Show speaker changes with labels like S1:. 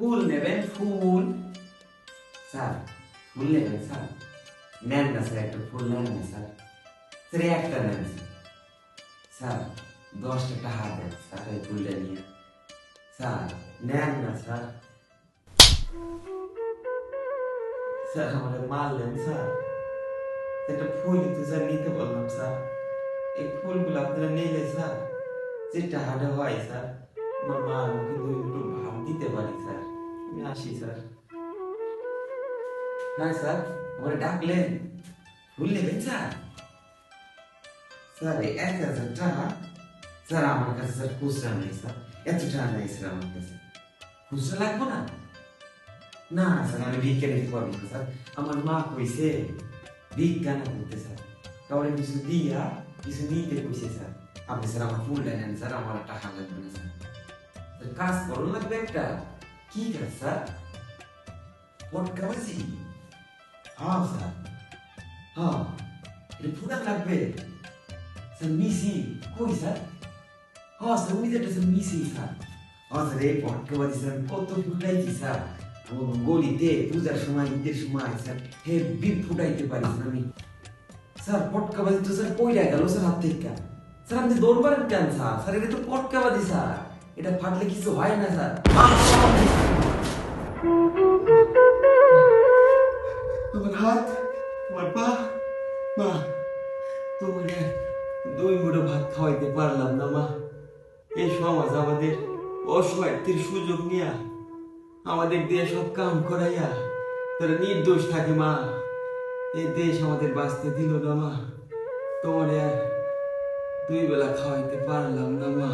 S1: ফুল নেবেন, ফুল। স্যার, ফুল নেবেন, স্যার? নেন না, স্যার, একটা ফুল নেন না, স্যার। স্যার একটা নেন, স্যার। দশটা টাকা দেন, স্যার, এই ফুলটা নিয়ে। স্যার, নেন না, স্যার। স্যার আমাদের মারলেন, স্যার। একটা ফুল তো স্যার নিতে বললাম, স্যার। এই ফুলগুলো আপনারা নিলে, স্যার যে টাকাটা হয়, স্যার, আমার মা আমাকে দুই দুটো ভাত দিতে পারি, স্যার। আমি আসি স্যার। না না কিছু দিয়া, কিছু নিতে কইছে, স্যার। আপনি, স্যার, আমার ফুলটা নেন, স্যার, আমার টাকা কাজ করুন লাগবে একটা। কি কাজ স্যার পটকাবাজি হ্যাঁ স্যার হ্যাঁ এটা প্রোডাক্ট লাগবে স্যার মিসি কই স্যার হ্যাঁ স্যার উনি যেটা স্যার মিসি স্যার হ্যাঁ স্যার এই পটকাবাজি স্যার কত ফুটাইছি স্যার গলিতে পূজার সময় ঈদের সময় স্যার হেভি ফুটাইতে পারি আমি স্যার পটকাবাজি তো স্যার কইরা গেল স্যার হাত থেকে স্যার আপনি দৌড় পারেন কেন স্যার স্যার এটা তো পটকাবাজি স্যার এটা ফাটলে কিছু হয় না, স্যার। আমার হাত আমার পা, মা তোমার দুই মুঠো ভাত খাওয়াইতে পারলাম না, মা। এই সমাজ আমাদের অসহায়ত্বের সুযোগ নিয়া, আমাদের দিয়ে সব কাম করাইয়া তারা নির্দোষ থাকে, মা। এই দেশ আমাদের বাঁচতে দিল না, মা। তোমার দুই বেলা খাওয়াইতে পারলাম না, মা।